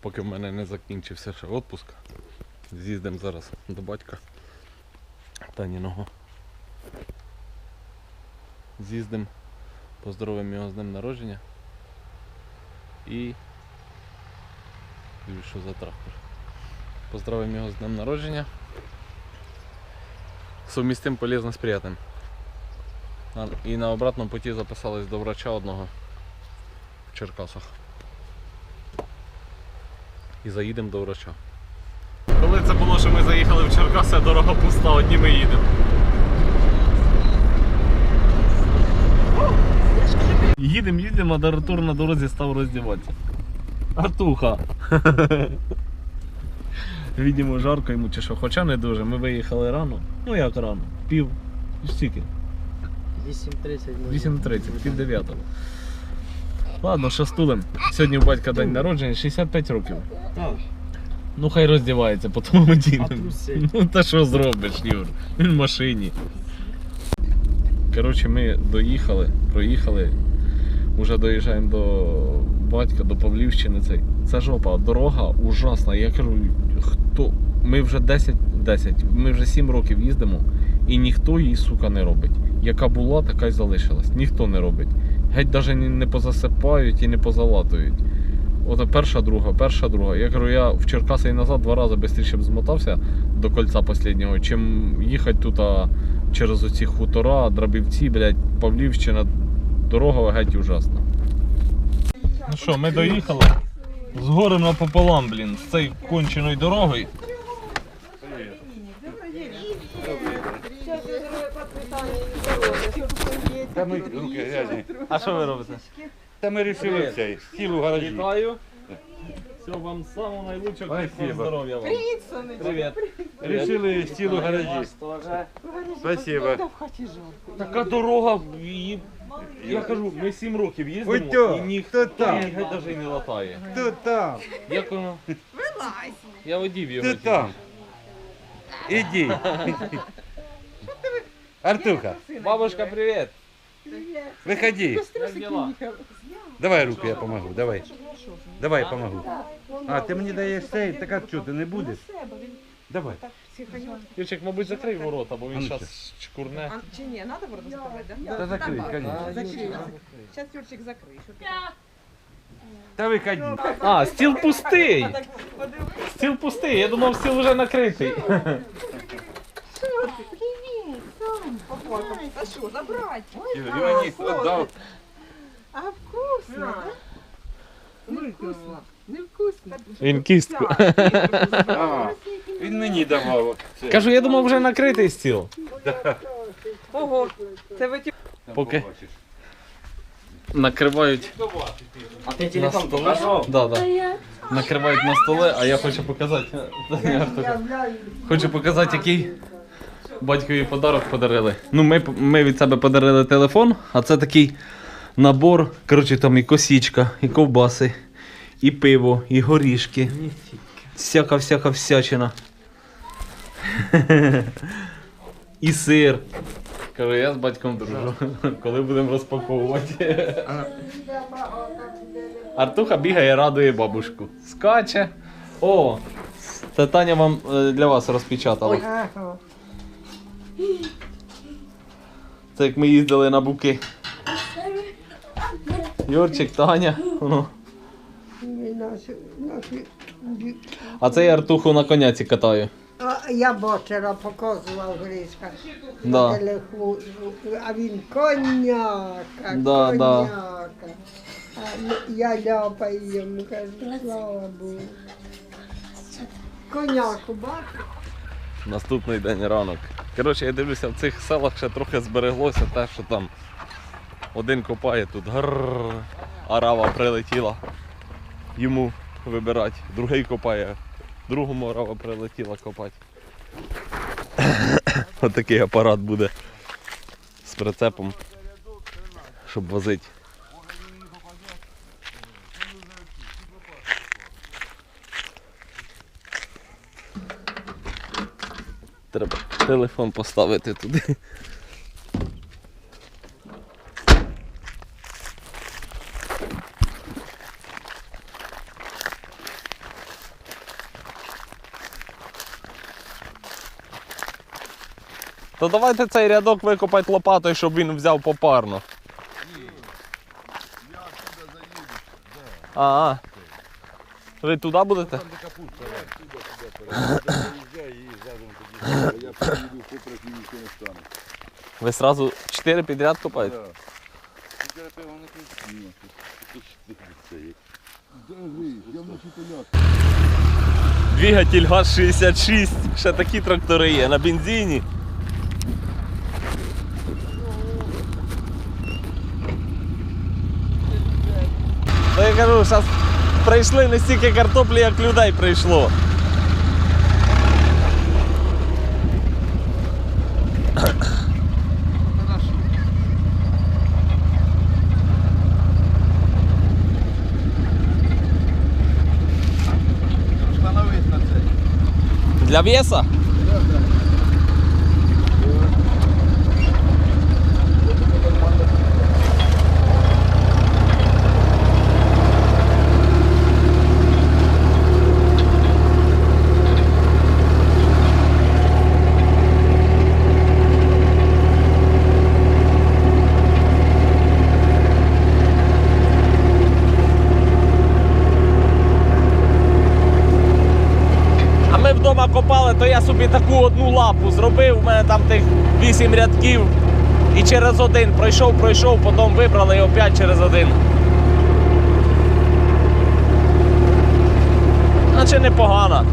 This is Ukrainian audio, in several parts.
поки в мене не закінчився ще відпуск. З'їздимо зараз до батька Таніного. З'їздимо, поздоровимо його з днем народження. І. Що за трактор. Поздравимо його з днем народження. Совмістим полезно з приятним. І на обратному путі записались до врача одного в Черкасах. І заїдемо до врача. Коли це було, що ми заїхали в Черкаси, а дорога пуста, одні ми їдемо. Їдемо, їдемо, а Артур на дорозі став роздіватися. Артуха. Відімо, жарко йому чи що, хоча не дуже. Ми виїхали рано. Ну як рано? Пів. Стільки. 8.30. 8.30, пів дев'ятого. Ладно, що стулем. Сьогодні у батька день народження, 65 років. Так. Ну хай роздівається, по тому А Ну та що зробиш, Юр? Він в машині. Коротше, ми доїхали, проїхали. Уже доїжджаємо до батька, до Павлівщини. Цей. Це жопа, дорога ужасна. Я кажу, хто. Ми вже 10, 10, ми вже 7 років їздимо і ніхто її, сука, не робить. Яка була, така й залишилась. Ніхто не робить. Геть навіть не позасипають і не позалатують. От перша, друга, перша, друга. Я кажу, я в Черкаси і назад два рази швидше б змотався до кольця останнього, чим їхати тут через оці хутора, драбівці, блядь, Павлівщина. Дорога геть ужасна. Ну що, ми доїхали. З горем напополам, блін, з цією конченою дорогою. Та ми руки грязні. А що ви робите? Та ми вирішили цей стіл у гаражі. Вітаю. Всього вам самого найлучшого Спасибо. здоров'я вам. Привіт. Рішили стіл у гаражі. Спасибо. Така дорога, її, я кажу, ми 7 років їздимо Ой, і ніхто хто там? навіть не латає. Хто там? Як воно? Я водів його. Хто тільки. там? Іди. Артуха, Бабушка, виходи. Як дела? Давай руку, я помогу. Давай. Давай, я помогу. А, ти мені даєш цей, так а що, ти не будеш? Давай. Юрчик, мабуть, закрий ворота, бо А він ну зараз чкурне. А, чи ні, надо ворота закривати, да? Та закрий, конечно. Закрий. Зараз Юрчик закриє. Що ти? Та виходи. А, стіл пустий. Стіл пустий, я думав, стіл вже накритий. Та що, забрати? Івані віддав. А вкусно, да? Не вкусно. Не вкусно. Він кістку. А, він мені давав. Це. Кажу, я думав, вже накритий стіл. Ого, це ви ті... Поки накривають А ти на телефон столи. покажу? Да, да. Накривають на столи, а я хочу показати. Хочу показати, який батькові подарок подарили. Ну, ми, ми від себе подарили телефон, а це такий набор. Коротше, там і косічка, і ковбаси, і пиво, і горішки. Всяка всяка всячина. І сир. Кажу, я з батьком дружу. Коли будемо розпаковувати. Артуха бігає, радує бабушку. Скаче. О! Це Таня вам е, для вас розпечатала. Це як ми їздили на буки. Юрчик, Таня. А це я Артуху на коняці катаю. А, Я бачила, показував Гришка Да. а він коняка, Да, да. коняка. А я ляпаю йому, кажу, слава Богу. Коняку бачиш? Наступний день ранок. Коротше, я дивлюся, в цих селах ще трохи збереглося те, що там один копає тут арава прилетіла йому вибирати, другий копає, другому арава прилетіла копати. Отакий апарат буде з прицепом, щоб возити. телефон поставити туди. То давайте цей рядок викопати лопатою, щоб він взяв попарно. Ні. Я туди заїду. Да. А. Ви туди будете? Там де капуста. І задом тоді. Я приїду поперек і ніхто не стане. Ви сразу 4 підряд копаєте? Ти зараз пиво не пив? Ні. Ти це є. Я вночі телят. Двигатель ГАЗ-66. Ще такі трактори є на бензині. Ну я кажу, зараз прийшли не стільки картоплі, як людей прийшло. Становись на це. Для веса? А ми вдома копали, то я собі таку зробив. У мене там тих 8 рядків. І через один пройшов, пройшов, потім вибрали і опять через один. Наче непогано.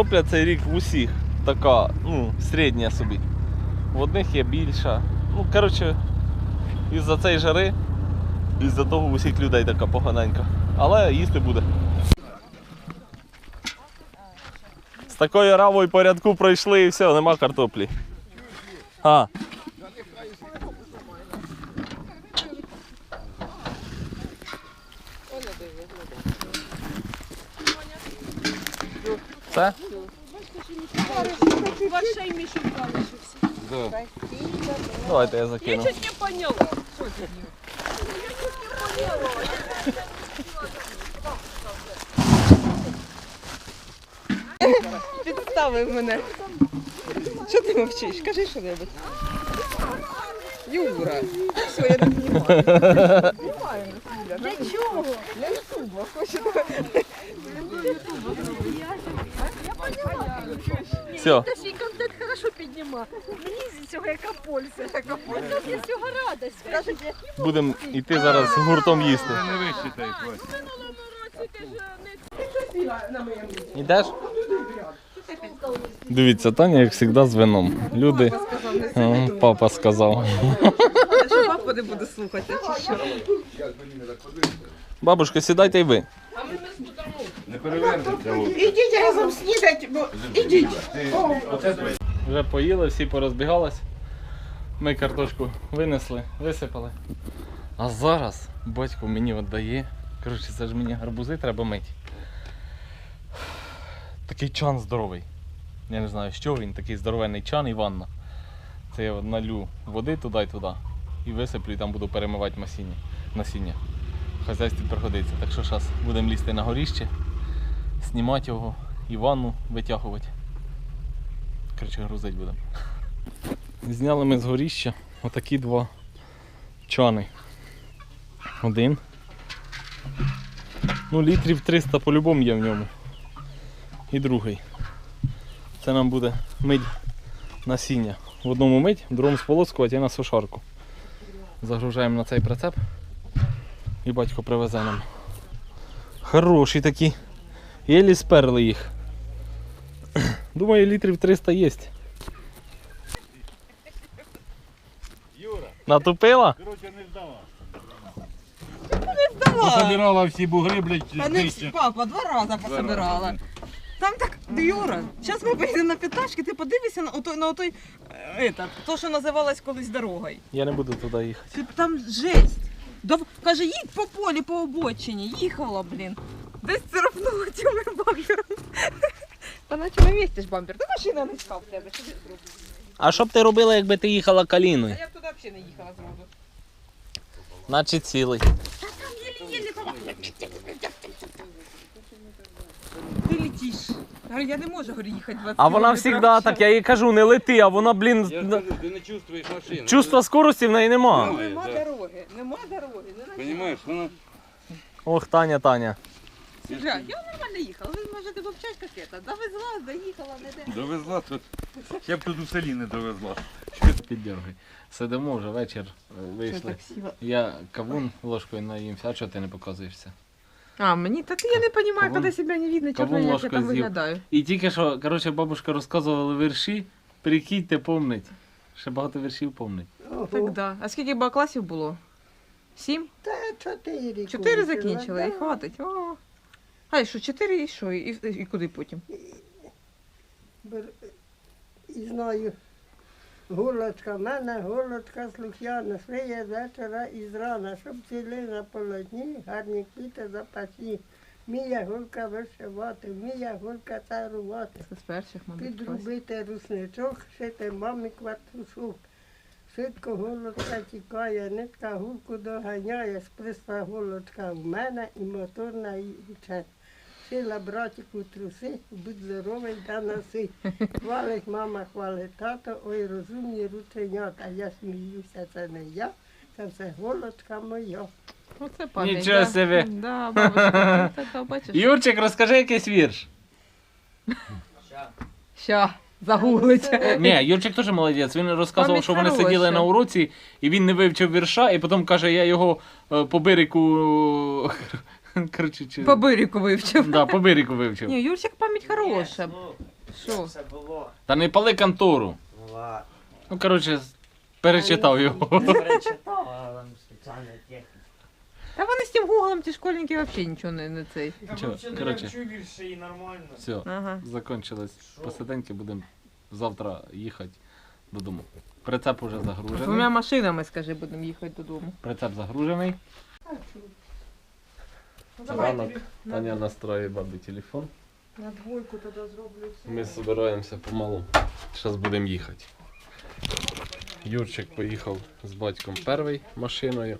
Картопля цей рік в усіх така, ну, середня собі. В одних є більша. Ну, коротше, із-за цієї жари, із-за того у всіх людей така поганенька. Але їсти буде. З такою равою порядку пройшли і все, нема картоплі. А. Це? Вашей мішок залишився. Давайте я закину. Чуть не поняла. Підставив мене. Що ти мовчиш? Кажи що небудь. Юра, все, я не знімаю. Знімаю Для чого? Для ютуба. Хочу. Все, Та свій контент хорошо підніма. Мені з цього яка польза. Яка польза? Я з цього радость. Скажіть, я будемо йти зараз гуртом їсти. Не вищитай, Вася. в минулому році каже, не Йдеш? Дивіться, Таня, як завжди, з вином. Люди. О, Папа сказав. Що папа не буде слухати, чи що? Бабушка, сідайте й ви. Не перевернеться. Ідіть разом снідать, бо ідіть. Вже поїли, всі порозбігались. Ми картошку винесли, висипали. А зараз батько мені віддає. Коротше, це ж мені гарбузи треба мити. Такий чан здоровий. Я не знаю, що він, такий здоровенний чан і ванна. Це я налю води туди й туди. І висиплю, і там буду перемивати насіння. насіння. В хазяйстві пригодиться. Так що зараз будемо лізти на горіще, знімати його і ванну витягувати. Коротше, грузить будемо. Зняли ми з горіща отакі два чани. Один. Ну, літрів 300 по-любому є в ньому. І другий. Це нам буде мить насіння. В одному мить, в другому сполоскувати і на сушарку. Загружаємо на цей прицеп і батько привезе нам. Хороші такі. Єлі сперли їх. Думаю, літрів 300 є. Натупила? Короче, не здала. Давай. Пособирала всі бугри, блядь, А не нижче. папа, два рази пособирала. Там так, Юра, зараз ми поїдемо на п'ятачки, ти подивишся на отой, на отой, е, этот, то, що називалось колись дорогою. Я не буду туди їхати. Ти- Там жесть. Дав... Каже, їдь по полі, по обочині. Їхала, блін. Десь царапнула цим бампером. Та наче на місці ж бампер. Та машина не став в тебе. Що ти зробиш? А що б ти робила, якби ти їхала А я б туди взагалі не їхала зроду. Значить цілий. Ти летиш. Говорю, я не можу говорю, їхати 20 А вона кілометрів завжди так, я їй кажу, не лети, а вона, блін, Я ж кажу, ти не чувствуєш машину. чувства скорості в неї нема. Немає, Нема да. дороги, нема дороги. Не на Понимаєш, вона... Ох, Таня, Таня. Сюжа, я нормально їхала. Ви можете вовчать это. Довезла, доїхала, не де. Довезла тут. Я б тут у селі не довезла. Піддергай. Сидимо вже вечір, е, вийшли. Я кавун ложкою наїмся, а чого ти не показуєшся? А, мені так я не розумію, коли себе не видно, чого кавун як я ложкою там з'їв. виглядаю. І тільки що, коротше, бабушка розказувала вірші, прикиньте, помнить. Ще багато віршів помнить. Ого. Так, да. А скільки б класів було? Сім? Та чотири. Чотири закінчили і хватить. О. А і що, чотири і що? І, і, і куди потім? Бер- І знаю, голочка, в мене голочка слух'яна, швиє вечора і зрана, щоб ціли на полотні, гарні квіти запасні. Вміє гулька вишивати, вміє гулька царувати. Це з перших, мабуть. Підробити русничок, шити мамі квартушок. Швидко голочка тікає, нитка гулку доганяє, сприсла голочка в мене і моторна її вче. Шила братику труси, будь здоровий та носи. Хвалить мама, хвалить тато, ой розумні рученята. Я сміюся, це не я, це все голочка моя. Оце пам'ять. Нічого да. собі. Да, бабушка, ти бачиш. Юрчик, розкажи якийсь вірш. Ща, загуглить. Ні, Юрчик теж молодець. Він розказував, Пам'ять що вони хороша. сиділи на уроці, і він не вивчив вірша, і потім каже, я його е, по бирику. Коротше, чи... По бирику вивчив. Да, по бирику вивчив. Ні, Юрчик пам'ять хороша. Що? Все було. Та не пали контору. Ну ладно. Ну, коротше, перечитав його. Перечитав, але там спеціальна техніка. Та вони з тим гуглом, ті школьники взагалі нічого не, не цей. Чо, коротше, вірші і нормально. все, Ага. закончились посиденьки, будемо завтра їхати додому. Прицеп уже загружений. Двома машинами, скажи, будемо їхати додому. Прицеп загружений. Ранок Таня настроює бабі телефон. На двойку тоді зроблю. Ми збираємося помалу. Зараз будемо їхати. Юрчик поїхав з батьком перший машиною.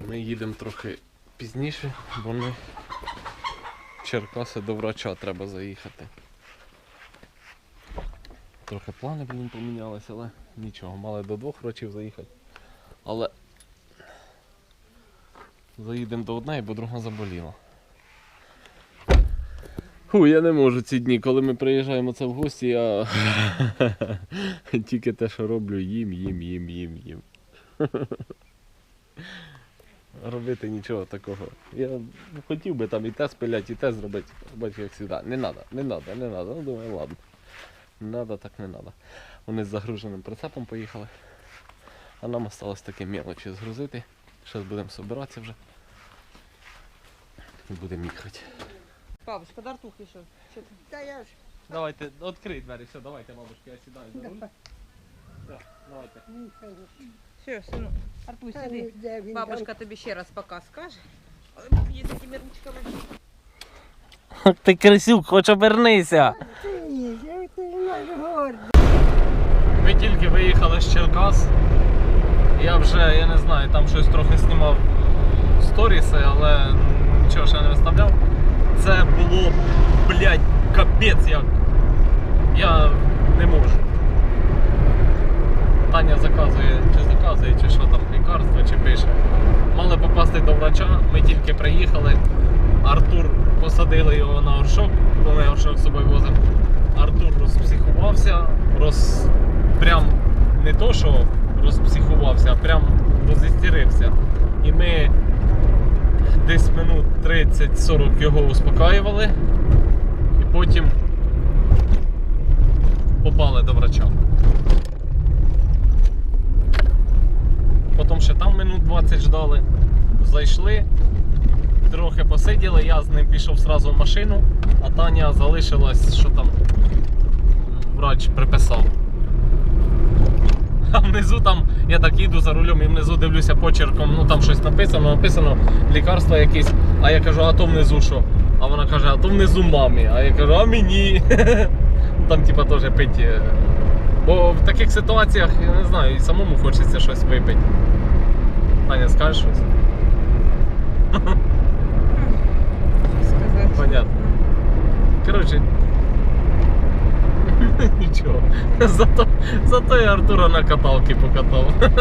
Ми їдемо трохи пізніше, бо ми в Черкаси до врача треба заїхати. Трохи плани блін, помінялися, але нічого. Мали до двох врачів заїхати. Але заїдемо до одної, бо друга заболіла. Фу, я не можу ці дні, коли ми приїжджаємо це в гості, я тільки те, що роблю, їм, їм, їм, їм, їм. Робити нічого такого. Я хотів би там і те спиляти, і те зробити. Бачу, як завжди. Не треба, не треба, не треба. Ну думаю, ладно. Не треба, так не треба. Вони з загруженим прицепом поїхали. А нам осталось таке мелочі згрузити. Зараз будемо збиратися вже. І будемо їхати. Бабушка, дартухи що? Що ти? Та я ж Давайте, відкрий двері, все, давайте, бабушка, я сідаю за руль. Все, давайте. Все, сину. Артуй, Та сиди. ну, де він Бабушка тобі ще раз пока скаже. Є такими ручками. Ти крисюк, хоч обернися. там? Ти, як ти наш гордий. Ми тільки виїхали з Черкас. Я вже, я не знаю, там щось трохи знімав сторіси, але нічого ще не виставляв. Це було, блядь, капець як. Я не можу. Таня заказує, чи заказує, чи що там, лікарство, чи пише. Мали попасти до врача, ми тільки приїхали. Артур посадили його на горшок, бо ми горшок з собою возимо. Артур розпсихувався, роз... прям не то, що розпсихувався, прям розістерився. І ми десь минут 30-40 його успокаювали, і потім попали до врача. потім ще там минут 20 ждали. Зайшли, трохи посиділи, я з ним пішов сразу в машину, а Таня залишилась, що там врач приписав. А внизу там, я так їду за рулем і внизу дивлюся почерком, ну там щось написано, написано лікарство якесь, а я кажу, а то внизу що? А вона каже, а то внизу мамі. А я кажу, а мені. Там типа теж пить. е, Бо в таких ситуаціях, я не знаю, і самому хочеться щось випити. Таня, скажеш щось? Сказати. Понятно. Коротше. Нічого. Зато, зато я Артура на каталки покатав.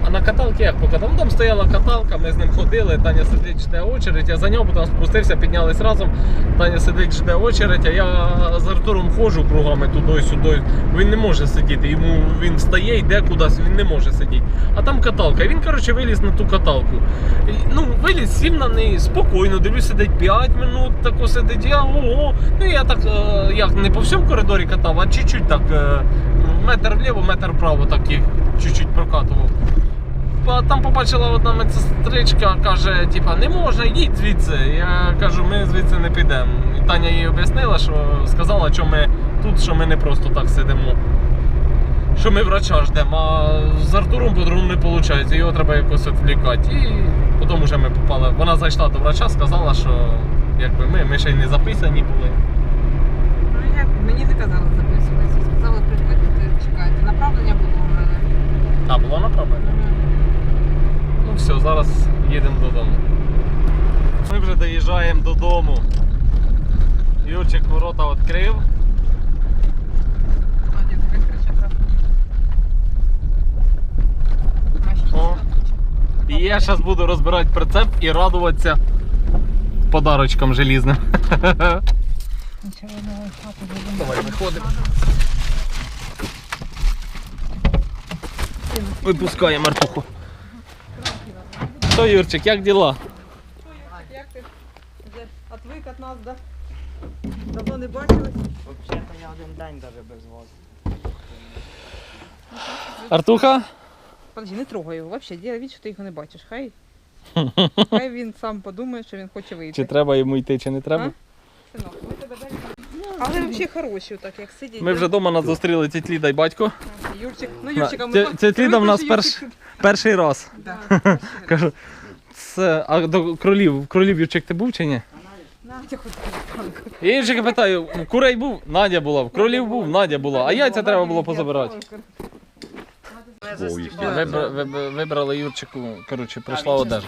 А на каталки як покатав? Ну там стояла каталка, ми з ним ходили, Таня сидить, жде очередь, я за нього потім спустився, піднялись разом. Таня сидить, жде очередь, а я з Артуром ходжу кругами туди-сюди. Він не може сидіти. Йому він встає, йде кудись, він не може сидіти. А там каталка. Він, коротше, виліз на ту каталку. Ну, виліз, сів на неї спокійно, дивлюсь, сидить 5 минут, тако сидить. Я ого. Ну я так е, як не по всьому коридорі катав, а чуть-чуть так е, метр вліво, метр вправо, так їх чуть-чуть прокатував. Там побачила одна медсестричка, каже, типа, не можна, йдіть звідси. Я кажу, ми звідси не підемо. І Таня їй об'яснила, що сказала, що ми тут, що ми не просто так сидимо. Що ми врача ждемо, а з Артуром по-другому не виходить, його треба якось відвлікати. І потім вже ми попали. Вона зайшла до врача, сказала, що якби ми, ми ще й не записані були. Ну, як мені не казали записуватися. Сказали приходьте, чекайте. Направлення було у мене. А, було направлення? Ну все, зараз їдемо додому. Ми вже доїжджаємо додому. Юрчик ворота відкрив. О. І я зараз буду розбирати прицеп і радуватися подарочкам желізним. Давай виходимо. Випускаємо Артуху. Що, Юрчик, як діла? Як ти? Вже отвик від нас, да? Давно не бачились. Взагалі-то я один день навіть без вас. Артуха? Подожди, не трогай його взагалі, діля від, що ти його не бачиш. Хай. Хай він сам подумає, що він хоче вийти. Чи треба йому йти, чи не треба? Синок, ми тебе далі. Але взагалі хороші, так як сидять. Ми вже вдома нас зустріли тіть Ліда і батько. Юрчик, ну Юрчика ми тя- тя Ліда в нас перш- Перший раз. Да. Кажу, це, а до кролів, кролів Юрчик ти був чи ні? Надя хоч танку. Я Юрчика питаю, курей був, Надя була, в кролів був, Надя була, а яйця треба було позабирати. Вибра- виб- Вибрали Юрчику, коротше, прийшла одежа.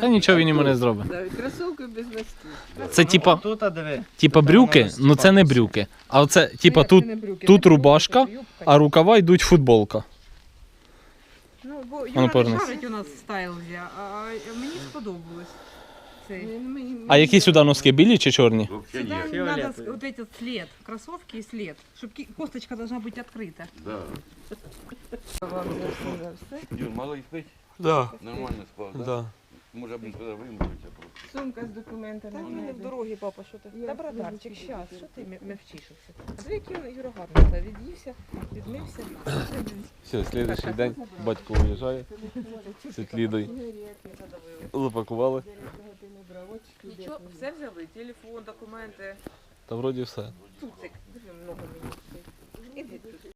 Та нічого він йому не зробить. Кросовки без носків. Це типа, Тут, а диви. типа брюки, ну це не брюки. А оце, типа, тут, тут рубашка, а рукава йдуть футболка. Ну, бо ну, Юра не повернись. шарить у нас в стайлзі, а мені сподобалось. Це. А які сюди носки, білі чи чорні? Вообще Сюда нет. надо Фиолетовый. с- вот этот след, кроссовки и след, чтобы косточка должна быть открыта. Да. Юр, малий спить? Да. Нормально спав, да? Да. Може б туди вимовиться просто. Сумка з документами. Та вони в дорогі, папа, що ти? Та братарчик, щас, що ти м- мовчиш оце? А диви, який він Юра та від'ївся, відмився. Все, следующий день батько виїжджає з Лідою. Запакували. Нічого, все взяли, телефон, документи, Та вроді все. туцик, диви, много мені. Іди тут.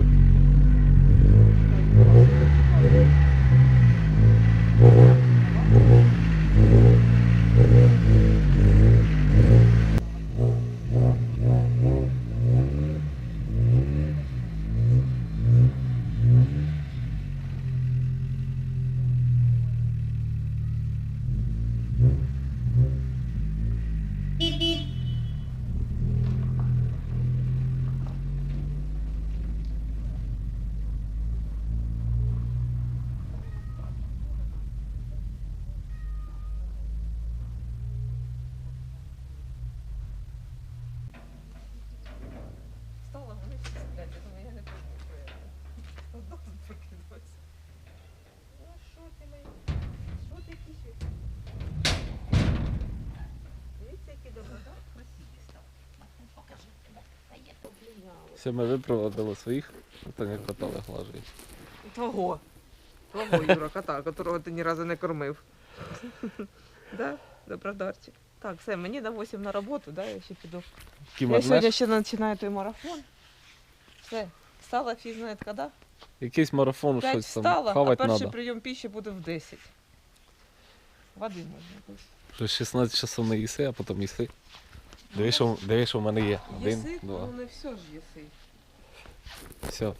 Все, ми випроводили своїх, то не кота глажує. Твого. Твого Юра, кота, которого ти ні разу не кормив. да? Добродарчик. Так, все, мені на 8 на роботу, да, я ще піду. Я сьогодні ще починаю той марафон. Все, встала фіг знає коли. Якийсь марафон, 5 щось там встала, а перший треба. прийом піші буде в 10. Води можна. Вже 16 часов не їси, а потім їси. Дивись, що, дивись, що в мене є. Один, Єси, два. ну не все ж єси. Все.